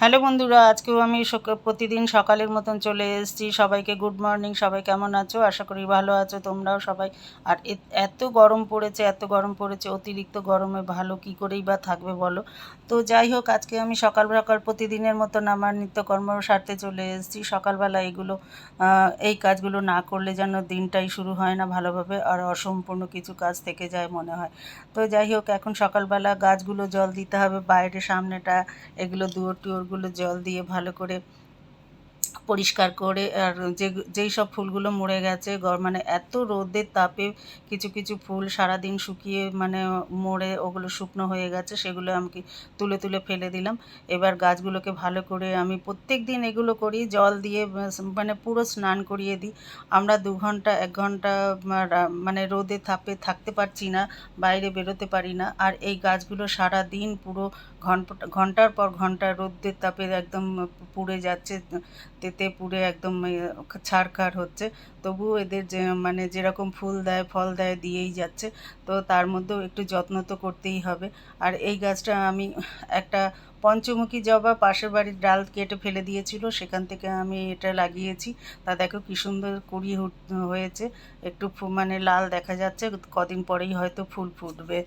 Hello বন্ধুরা, আজকেও আমি প্রতিদিন সকালের মতন চলে এসেছি। সবাইকে গুড মর্নিং, সবাই কেমন আছো? আশা করি ভালো আছো তোমরাও সবাই। আর এত গরম পড়েছে, এত গরম পড়েছে, অতিরিক্ত গরমে ভালো কি করেই বা থাকবে বলো? তো যাই হোক, আজকে আমি সকাল সকাল প্রতিদিনের মতন আমার নিত্যকর্ম সারতে চলে এসেছি। সকালবেলা এগুলো এই কাজগুলো না করলে যেন দিনটাই শুরু হয় না ভালোভাবে, আর অসম্পূর্ণ কিছু কাজ থেকে যায় মনে হয়। তো যাই হোক, এখন সকালবেলা গাছগুলো জল দিতে হবে, বাইরে সামনেটা এগুলো দুয়োর টুয়োরগুলো জল দিয়ে ভালো করে পরিষ্কার করে, আর যে, যেই সব ফুলগুলো মরে গেছে মানে এত রোদের তাপে কিছু কিছু ফুল সারাদিন শুকিয়ে মানে মরে ওগুলো শুকনো হয়ে গেছে, সেগুলো আমি তুলে তুলে ফেলে দিলাম। এবার গাছগুলোকে ভালো করে আমি প্রত্যেক দিন এগুলো করি, জল দিয়ে মানে পুরো স্নান করিয়ে দিই। আমরা দু ঘণ্টা, এক ঘণ্টা মানে রোদে তাপে থাকতে পারছি না, বাইরে বেরোতে পারি না, আর এই গাছগুলো সারা দিন পুরো ঘণ্টা, ঘণ্টার পর ঘণ্টা রোদের তাপে একদম পুড়ে যাচ্ছে তেতে পুড়ে একদম ছাড়খাড় হচ্ছে। তবুও এদের যে মানে যেরকম ফুল দেয়, ফল দেয় দিয়েই যাচ্ছে। তো তার মধ্যেও একটু যত্ন তো করতেই হবে। আর এই গাছটা আমি একটা পঞ্চমুখী জবা পাশের বাড়ির ডাল কেটে ফেলে দিয়েছিল, সেখান থেকে আমি এটা লাগিয়েছি। তা দেখো কি সুন্দর কুড়ি হয়েছে। একটু মানে লাল দেখা যাচ্ছে, কদিন পরেই হয়তো ফুল ফুটবে।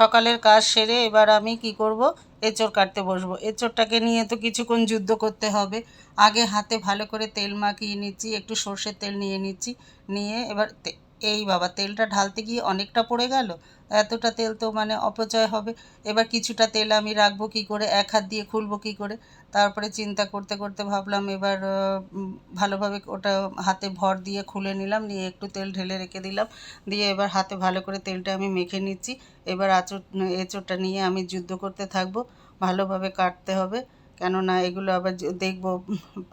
সকালের কাজ সেরে এবার আমি কি করব? এঁচড় কাটতে বসবো। এঁচড়টাকে নিয়ে তো কিছুক্ষণ যুদ্ধ করতে হবে। আগে হাতে ভালো করে তেল মাখিয়ে নিচ্ছি, একটু সর্ষের তেল নিয়ে নিচ্ছি। নিয়ে এবার এই বাবা, তেলটা ঢালতে গিয়ে অনেকটা পড়ে গেল। এতটা তেল তো মানে অপচয় হবে। এবার কিছুটা তেল আমি রাখব কী করে? এক হাত দিয়ে খুলবো কী করে? তারপরে চিন্তা করতে করতে ভাবলাম এবার ভালোভাবে ওটা হাতে ভর দিয়ে খুলে নিলাম, নিয়ে একটু তেল ঢেলে রেখে দিলাম, দিয়ে এবার হাতে ভালো করে তেলটা আমি মেখে নিচ্ছি। এবার আঁচড়, এঁচড়টা নিয়ে আমি যুদ্ধ করতে থাকব, ভালোভাবে কাটতে হবে, কেননা এগুলো আবার দেখব,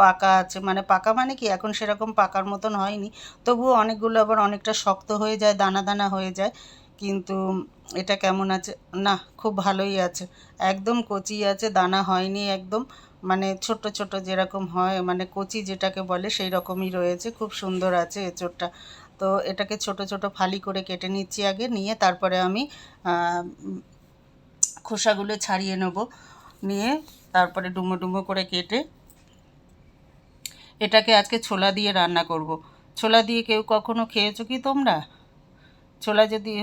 পাকা আছে মানে পাকা মানে কি, এখন সেরকম পাকার মতন হয়নি, তবুও অনেকগুলো আবার অনেকটা শক্ত হয়ে যায়, দানা দানা হয়ে যায়, কিন্তু এটা কেমন আছে? না, খুব ভালোই আছে, একদম কচি আছে, দানা হয়নি একদম মানে ছোট ছোট যেরকম হয় মানে কচি যেটাকে বলে সেই রকমই রয়েছে, খুব সুন্দর আছে এঁচড়টা। তো এটাকে ছোট ছোট ফালি করে কেটে নিচ্ছি আগে, নিয়ে তারপরে আমি খোসাগুলো ছাড়িয়ে নেব। নিয়ে তারপরে ডুমো ডুমো করে কেটে এটাকে আজকে ছোলা দিয়ে রান্না করব। ছোলা দিয়ে কেউ কখনো খেয়েছো কি তোমরা? ছোলা যদি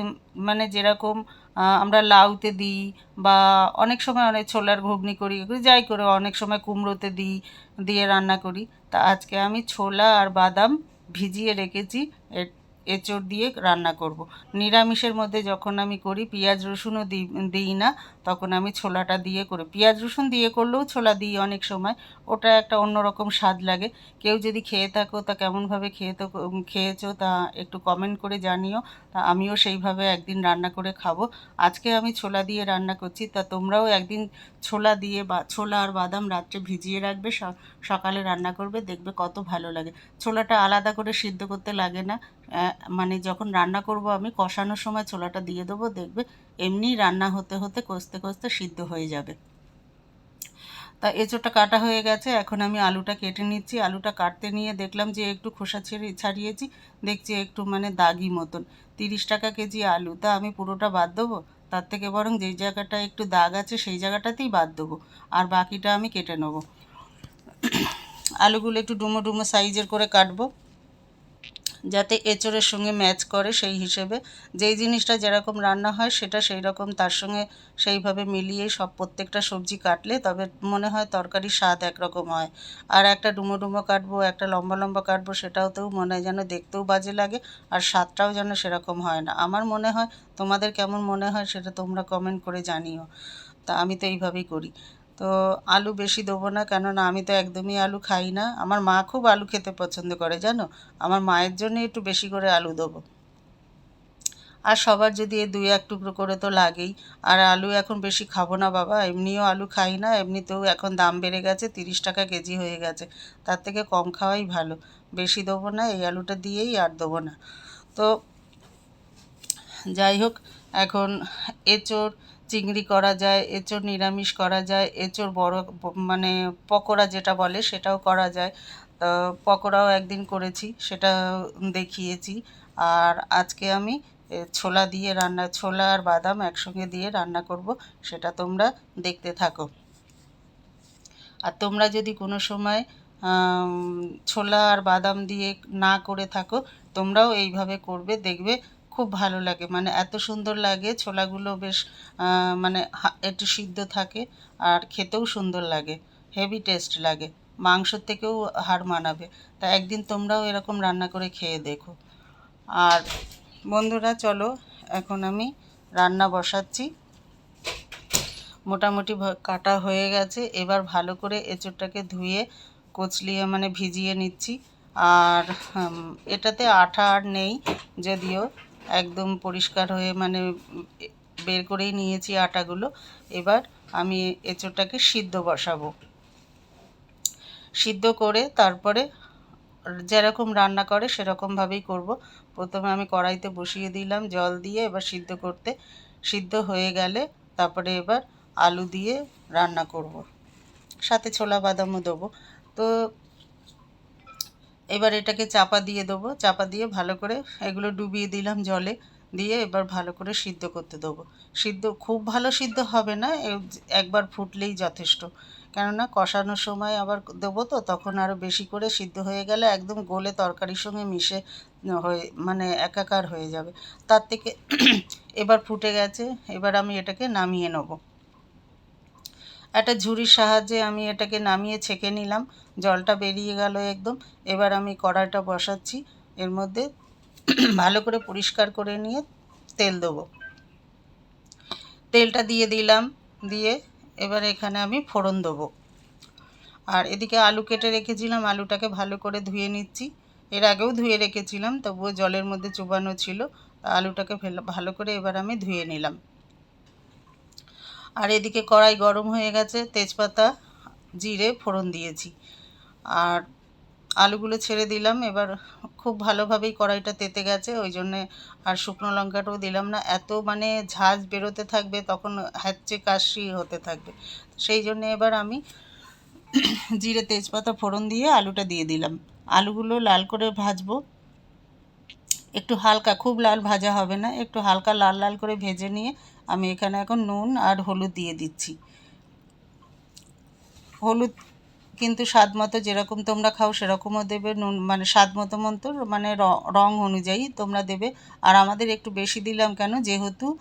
মানে যেরকম আমরা লাউতে দিই বা অনেক সময় অনেক ছোলার ঘুগনি করি যাই করে অনেক সময় কুমড়োতে দিই, দিয়ে রান্না করি তা আজকে আমি ছোলা আর বাদাম ভিজিয়ে রেখেছি এচোর দিয়ে রান্না করব। নিরামিষের মধ্যে যখন আমি করি, পেঁয়াজ রসুনও দিই না তখন আমি ছোলাটা দিয়ে করে, পেঁয়াজ রসুন দিয়ে করলেও ছোলা দিই অনেক সময়, ওটা একটা অন্যরকম স্বাদ লাগে। কেউ যদি খেয়ে থাকো, তা কেমনভাবে খেয়ে তো খেয়েছো তা একটু কমেন্ট করে জানিও, তা আমিও সেইভাবে একদিন রান্না করে খাব। আজকে আমি ছোলা দিয়ে রান্না করছি, তা তোমরাও একদিন ছোলা দিয়ে বা, ছোলা আর বাদাম রাত্রে ভিজিয়ে রাখবে সকালে রান্না করবে, দেখবে কত ভালো লাগে। ছোলাটা আলাদা করে সিদ্ধ করতে লাগে না মানে যখন রান্না করব আমি, কষানোর সময় ছোলাটা দিয়ে দেবো, দেখবে এমনি রান্না হতে হতে কষতে কষতে সিদ্ধ হয়ে যাবে। তা এঁচোড়টা কাটা হয়ে গেছে, এখন আমি আলুটা কেটে নিচ্ছি। আলুটা কাটতে নিয়ে দেখলাম যে একটু খোসা ছেড়ে, ছাড়িয়েছি, দেখছি একটু মানে দাগি মতন। তিরিশ টাকা কেজি আলু, তা আমি পুরোটা বাদ দেবো? তার থেকে বরং যেই জায়গাটা একটু দাগ আছে সেই জায়গাটাতেই বাদ দেবো, আর বাকিটা আমি কেটে নেব। আলুগুলো একটু ডুমো ডুমো সাইজের করে কাটবো। যাতে এঁচোড়ের সঙ্গে ম্যাচ করে সেই হিসেবে। যেই জিনিসটা যেরকম রান্না হয় সেটা সেই রকম তার সঙ্গে সেইভাবে মিলিয়ে সব প্রত্যেকটা সবজি কাটলে তবে মনে হয় তরকারির স্বাদ একরকম হয়। আর একটা ডুমো ডুমো কাটবো, একটা লম্বা লম্বা কাটবো সেটাওতেও মনে হয় যেন দেখতেও বাজে লাগে আর স্বাদটাও যেন সেরকম হয় না। আমার মনে হয় তোমাদের কেমন মনে হয় সেটা তোমরা কমেন্ট করে জানিও। তা আমি তো এইভাবেই করি। তো আলু বেশি দেবো না, কেননা আমি তো একদমই আলু খাই না। আমার মা খুব আলু খেতে পছন্দ করে, জানো? আমার মায়ের জন্য একটু বেশি করে আলু দেবো। আর সবার যদি এ দুই এক টুকরো করে তো লাগেই। আর আলু এখন বেশি খাব না বাবা, এমনিও আলু খাই না, এমনিতেও এখন দাম বেড়ে গেছে, তিরিশ টাকা কেজি হয়ে গেছে। তার থেকে কম খাওয়াই ভালো। বেশি দেবো না, এই আলুটা দিয়েই আর দেবো না। তো যাই হোক, এখন এঁচোড় চিংড়ি করা যায়, এঁচোড় নিরামিষ করা যায়, এঁচোড় বড় মানে পকোড়া যেটা বলে সেটাও করা যায়। তো পকোড়াও একদিন করেছি, সেটা দেখিয়েছি। আর আজকে আমি ছোলা দিয়ে রান্না, ছোলা আর বাদাম একসঙ্গে দিয়ে রান্না করব, সেটা তোমরা দেখতে থাকো। আর তোমরা যদি কোনো সময় ছোলা আর বাদাম দিয়ে না করে থাকো, তোমরাও এইভাবে করবে, দেখবে খুব ভালো লাগে। মানে এত সুন্দর লাগে, ছোলাগুলো বেশ মানে একটু সিদ্ধ থাকে আর খেতেও সুন্দর লাগে হেভি টেস্ট লাগে। মাংসর থেকেও হার মানাবে। তা একদিন তোমরাও এরকম রান্না করে খেয়ে দেখো। আর বন্ধুরা, চলো, এখন আমি রান্না বসাচ্ছি। মোটামুটি কাটা হয়ে গেছে। এবার ভালো করে এঁচোড়টাকে ধুয়ে, কচলিয়ে মানে ভিজিয়ে নিচ্ছি। আর এটাতে আঠা আর নেই, যদিও একদম পরিষ্কার হয়ে মানে বের করেই নিয়েছি আটাগুলো। এবার আমি এঁচোড়টাকে সিদ্ধ বসাবো। সিদ্ধ করে তারপরে যেরকম রান্না করে সেরকমভাবেই করব। প্রথমে আমি কড়াইতে বসিয়ে দিলাম জল দিয়ে, এবার সিদ্ধ করতে। সিদ্ধ হয়ে গেলে তারপরে এবার আলু দিয়ে রান্না করব। সাথে ছোলা বাদামও দেবো। তো এবার এটাকে চাপা দিয়ে দেবো, চাপা দিয়ে ভালো করে এগুলো ডুবিয়ে দিলাম জলে, দিয়ে এবার ভালো করে সিদ্ধ করতে দেবো। সিদ্ধ, খুব ভালো সিদ্ধ হবে না একবার ফুটলেই যথেষ্ট। কেননা কষানোর সময় আবার দেবো তো, তখন আরও বেশি করে সিদ্ধ হয়ে গেলে একদম গোলে তরকারির সঙ্গে মিশে, হয়ে মানে একাকার হয়ে যাবে। তার থেকে এবার ফুটে গেছে, এবার আমি এটাকে নামিয়ে নেব। একটা ঝুড়ির সাহায্যে আমি এটাকে নামিয়ে ছেঁকে নিলাম। জলটা বেরিয়ে গেল একদম। এবার আমি কড়াইটা বসাচ্ছি। এর মধ্যে ভালো করে পরিষ্কার করে নিয়ে তেল দেবো। তেলটা দিয়ে দিলাম। দিয়ে এবার এখানে আমি ফোড়ন দেবো। আর এদিকে আলু কেটে রেখেছিলাম। আলুটাকে ভালো করে ধুয়ে নিচ্ছি। এর আগেও ধুয়ে রেখেছিলাম, তবুও জলের মধ্যে চুবানো ছিল। আলুটাকে ভালো করে এবার আমি ধুয়ে নিলাম। আর এদিকে কড়াই গরম হয়ে গেছে, তেজপাতা, জিরে, ফোড়ন দিয়েছি। আর আলুগুলো ছেড়ে দিলাম, এবার খুব ভালোভাবেই কড়াইটা তেতে গেছে, ওই জন্যে আর শুকনো লঙ্কাটাও দিলাম না। এত মানে ঝাঁজ বেরোতে থাকবে, তখন হ্যাচ্ছে কাশি হতে থাকবে। সেই জন্যে এবার আমি জিরে, তেজপাতা, ফোড়ন দিয়ে আলুটা দিয়ে দিলাম। আলুগুলো লাল করে ভাজবো। একটু হালকা, খুব লাল ভাজা হবে না, একটু হালকা লাল লাল করে ভেজে নিয়ে আমি এখানে এখন নুন আর হলুদ দিয়ে দিচ্ছি। হলুদ কিন্তু স্বাদ মতো যেরকম তোমরা খাও সেরকমও দেবে নুন মানে স্বাদ মতো মতো মানে র- অনুযায়ী তোমরা দেবে। আর আমাদের একটু বেশি দিলাম কেন? যেহেতু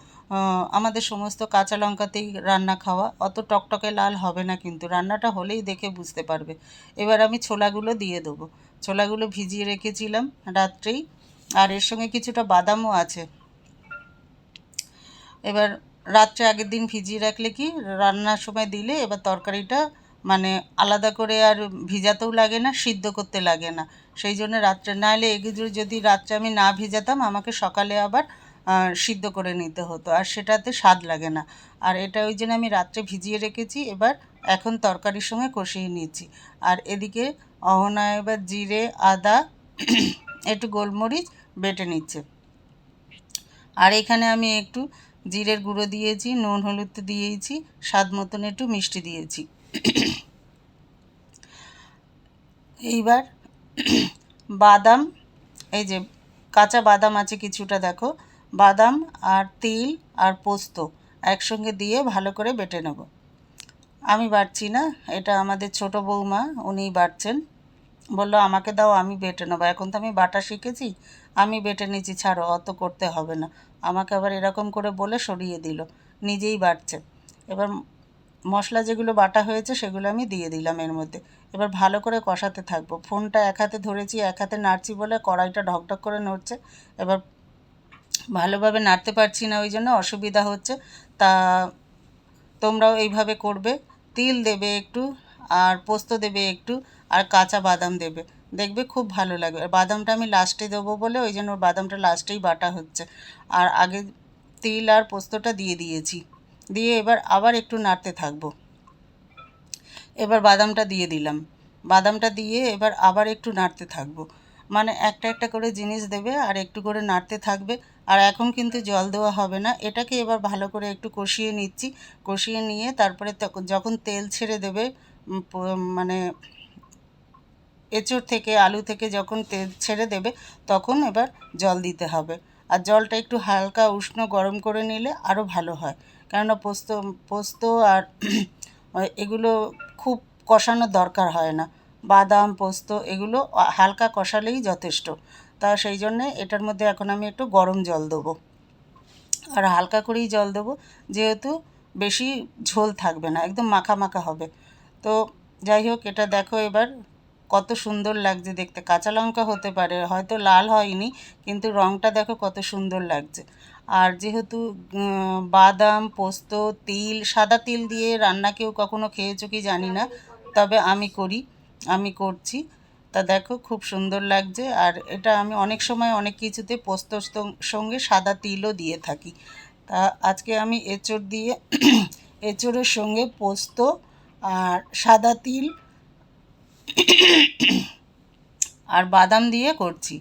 আমাদের সমস্ত কাঁচা লঙ্কাতেই রান্না খাওয়া, অত টকটকে লাল হবে না কিন্তু, রান্নাটা হলেই দেখে বুঝতে পারবে। এবার আমি ছোলাগুলো দিয়ে দেবো। ছোলাগুলো ভিজিয়ে রেখেছিলাম রাত্রেই, আর এর সঙ্গে কিছুটা বাদামও আছে। এবার রাত্রে আগের দিন ভিজিয়ে রাখলে কি, রান্নার সময় দিলে এবার তরকারিটা মানে আলাদা করে আর ভিজাতেও লাগে না, সিদ্ধ করতে লাগে না। সেই জন্য রাত্রে নাহলে এগুলো যদি রাত্রে আমি না ভিজাতাম, আমাকে সকালে আবার সিদ্ধ করে নিতে হতো। আর সেটাতে স্বাদ লাগে না। আর এটা ওই জন্য আমি রাত্রে ভিজিয়ে রেখেছি, এবার এখন তরকারির সঙ্গে কষিয়ে নিচ্ছি আর এদিকে অহনা এবার জিরে, আদা, একটু গোলমরিচ বেটে নিচ্ছে। আর এখানে আমি একটু জিরের গুঁড়ো দিয়েছি, নুন, হলুদ দিয়েছি, স্বাদ মতন একটু মিষ্টি দিয়েছি। এইবার বাদাম, এই যে কাঁচা বাদাম আছে কিছুটা দেখো, বাদাম আর তিল আর পোস্ত একসঙ্গে দিয়ে ভালো করে বেটে নেব। আমি বাটছি না, এটা আমাদের ছোট বৌমা, উনিই বাটছেন। বলল, আমাকে দাও, আমি বেটে নেব। এখন তো আমি বাটা শিখেছি আমি বেটে নিচ্ছি ছাড়ো, অত করতে হবে না। আমাকে আবার এরকম করে বলে সরিয়ে দিল। নিজেই বাড়ছে। এবার মশলা যেগুলো বাটা হয়েছে, সেগুলো আমি দিয়ে দিলাম এর মধ্যে। এবার ভালো করে কষাতে থাকব। ফোনটা এক হাতে ধরেছি, এক হাতে নাড়ছি বলে কড়াইটা ঢকঢক করে নড়ছে। এবার ভালোভাবে নাড়তে পারছি না, ওই জন্য অসুবিধা হচ্ছে। তা তোমরাও এইভাবে করবে। তিল দেবে একটু, আর পোস্ত দেবে একটু, আর কাঁচা বাদাম দেবে। দেখবে খুব ভালো লাগবে। আর বাদামটা আমি লাস্টে দেবো বলে ওই জন্য বাদামটা লাস্টেই বাটা হচ্ছে। আর আগে তিল আর পোস্তটা দিয়ে দিয়েছি। দিয়ে এবার আবার একটু নাড়তে থাকব। এবার বাদামটা দিয়ে দিলাম। বাদামটা দিয়ে এবার আবার একটু নাড়তে থাকব। মানে একটা একটা করে জিনিস দেবে আর একটু করে নাড়তে থাকবে। আর এখন কিন্তু জল দেওয়া হবে না। এটাকে এবার ভালো করে একটু কষিয়ে নিচ্ছি। কষিয়ে নিয়ে তারপরে যখন তেল ছেড়ে দেবে মানে এঁচড় থেকে, আলু থেকে যখন তেল ছেড়ে দেবে, তখন এবার জল দিতে হবে। আর জলটা একটু হালকা উষ্ণ গরম করে নিলে আরও ভালো হয়। কেননা পোস্ত পোস্ত আর এগুলো খুব কষানোর দরকার হয় না। বাদাম, পোস্ত এগুলো হালকা কষালেই যথেষ্ট। তা সেই জন্যে এটার মধ্যে এখন আমি একটু গরম জল দেবো। আর হালকা করেই জল দেবো, যেহেতু বেশি ঝোল থাকবে না, একদম মাখা মাখা হবে। তো যাই হোক, এটা দেখো এবার কত সুন্দর লাগছে দেখতে। কাঁচা লঙ্কা হতে পারে, হয়তো লাল হয়নি, কিন্তু রঙটা দেখো কত সুন্দর লাগছে। আর যেহেতু বাদাম, পোস্ত, তিল, সাদা তিল দিয়ে রান্না কেউ কখনো খেয়েছো কি জানি না, তবে আমি করি, আমি করছি। তা দেখো খুব সুন্দর লাগছে, আর এটা আমি অনেক সময় অনেক কিছুতে পোস্তর সঙ্গে সাদা তিলও দিয়ে থাকি। তা আজকে আমি এঁচড় দিয়ে, এঁচড়ের সঙ্গে পোস্ত আর সাদা তিল আর বাদাম দিয়ে করছি।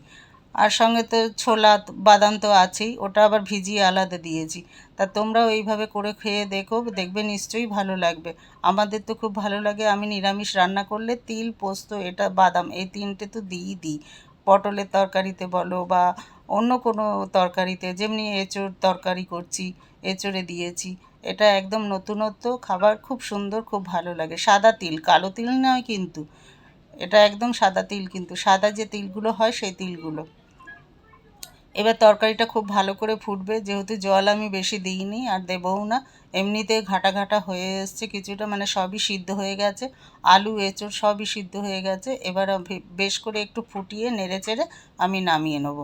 আর সঙ্গে তো ছোলা, বাদাম তো আছেই, ওটা আবার ভিজিয়ে আলাদা দিয়েছি। তা তোমরাও এইভাবে করে খেয়ে দেখো, দেখবে নিশ্চয়ই ভালো লাগবে। আমাদের তো খুব ভালো লাগে, আমি নিরামিষ রান্না করলে তিল, পোস্ত, এটা, বাদাম, এই তিনটে তো দিই দিই। পটলের তরকারিতে বলো বা অন্য কোনো তরকারিতে, যেমনি এঁচোড় তরকারি করছি, এঁচোড়ে দিয়েছি, এটা একদম নতুনত্ব, খাবার খুব সুন্দর, খুব ভালো লাগে। সাদা তিল, কালো তিল নয় কিন্তু এটা একদম সাদা তিল কিন্তু, সাদা যে তিলগুলো হয় সেই তিলগুলো। এবার তরকারিটা খুব ভালো করে ফুটবে, যেহেতু জল আমি বেশি দিইনি আর দেবও না, এমনিতে ঘাটা ঘাটা হয়ে এসছে কিছুটা মানে সবই সিদ্ধ হয়ে গেছে, আলু, এঁচড় সবই সিদ্ধ হয়ে গেছে, এবার বেশ করে একটু ফুটিয়ে নেড়ে চেড়ে আমি নামিয়ে নেব।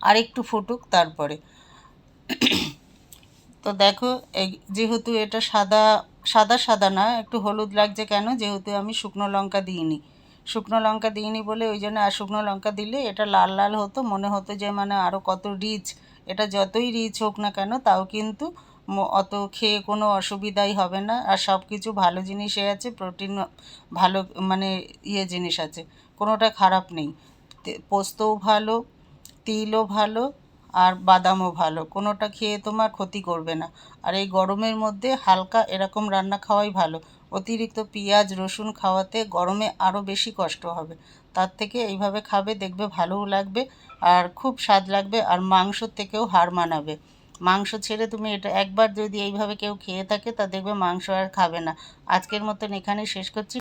আর একটু ফুটুক তারপরে। তো দেখো যেহেতু এটা সাদা সাদা সাদা না, একটু হলুদ লাগছে কেন? যেহেতু আমি শুকনো লঙ্কা দিইনি। শুকনো লঙ্কা দিইনি বলে ওই জন্য আর শুকনো লঙ্কা দিলে এটা লাল লাল হতো, মনে হতো যে মানে আরও কত রিচ। এটা যতই রিচ হোক না কেন, তাও কিন্তু অত খেয়ে কোনো অসুবিধাই হবে না। আর সব কিছু ভালো জিনিসে আছে, প্রোটিন, ভালো মানে ইয়ে জিনিস আছে, কোনোটা খারাপ নেই। পোস্তও ভালো, তিলও ভালো আর বাদামও ভালো। কোনোটা খেয়ে তোমার ক্ষতি করবে না। আর এই গরমের মধ্যে হালকা এরকম রান্না খাওয়াই ভালো। অতিরিক্ত পেঁয়াজ, রসুন খাওয়াতে গরমে আরও বেশি কষ্ট হবে। তার থেকে এইভাবে খাবে, দেখবে ভালোও লাগবে আর খুব স্বাদ লাগবে আর মাংসর থেকেও হার মানাবে। মাংস ছেড়ে তুমি এটা একবার যদি এইভাবে কেউ খেয়ে থাকে তা দেখবে মাংস আর খাবে না। আজকের মতন এখানে শেষ করছি।